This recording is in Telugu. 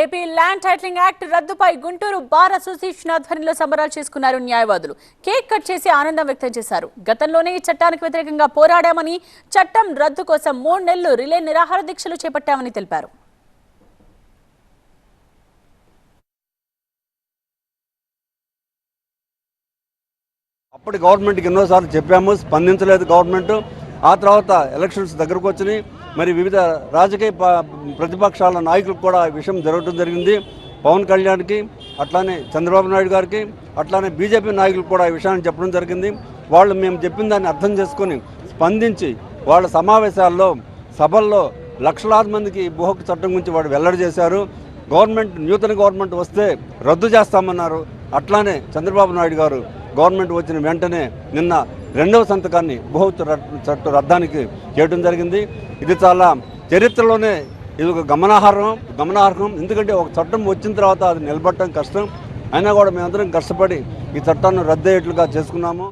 ఏపీ ల్యాండ్ టైటిలింగ్ యాక్ట్ రద్దుపై గుంటూరు బార్ అసోసియేషన్ ఆధ్వర్యంలో సంబరాలు చేసుకున్నారు న్యాయవాదులు. కేక్ కట్ చేసి ఆనందం వ్యక్తం చేశారు. గతంలోనే ఈ చట్టానికి వ్యతిరేకంగా పోరాడామని చట్టం రద్దు కోసం మూడు నెలలు రిలే నిరాహార దీక్షలు చేపట్టామని తెలిపారు. అప్పటి గవర్నమెంట్కి ఎన్నోసార్లు చెప్పాము స్పందించలేదు గవర్నమెంట్. ఆ తర్వాత ఎలక్షన్స్ దగ్గరకు వచ్చినాయి. మరి వివిధ రాజకీయ ప- ప్రతిపక్షాల నాయకులకు కూడా ఈ విషయం జరగడం జరిగింది. పవన్ కళ్యాణ్కి అట్లానే చంద్రబాబు నాయుడు గారికి అట్లానే బీజేపీ నాయకులకు కూడా ఈ విషయాన్ని చెప్పడం జరిగింది. వాళ్ళు మేము చెప్పిన దాన్ని అర్థం చేసుకొని స్పందించి వాళ్ళ సమావేశాల్లో సభల్లో లక్షలాది మందికి ఈ చట్టం గురించి వాడు వెల్లడి చేశారు. గవర్నమెంట్ నూతన గవర్నమెంట్ వస్తే రద్దు చేస్తామన్నారు. అట్లానే చంద్రబాబు నాయుడు గారు గవర్నమెంట్ వచ్చిన వెంటనే నిన్న రెండవ సంతకాన్ని భూ హక్కు చట్ట రద్దానికి చేయడం జరిగింది. ఇది చాలా చరిత్రలోనే ఇది ఒక గమనార్హం గమనార్హం. ఎందుకంటే ఒక చట్టం వచ్చిన తర్వాత అది నిలబడటం కష్టం. అయినా కూడా మేమందరం కష్టపడి ఈ చట్టాన్ని రద్దు అయ్యేట్లుగా చేసుకున్నాము.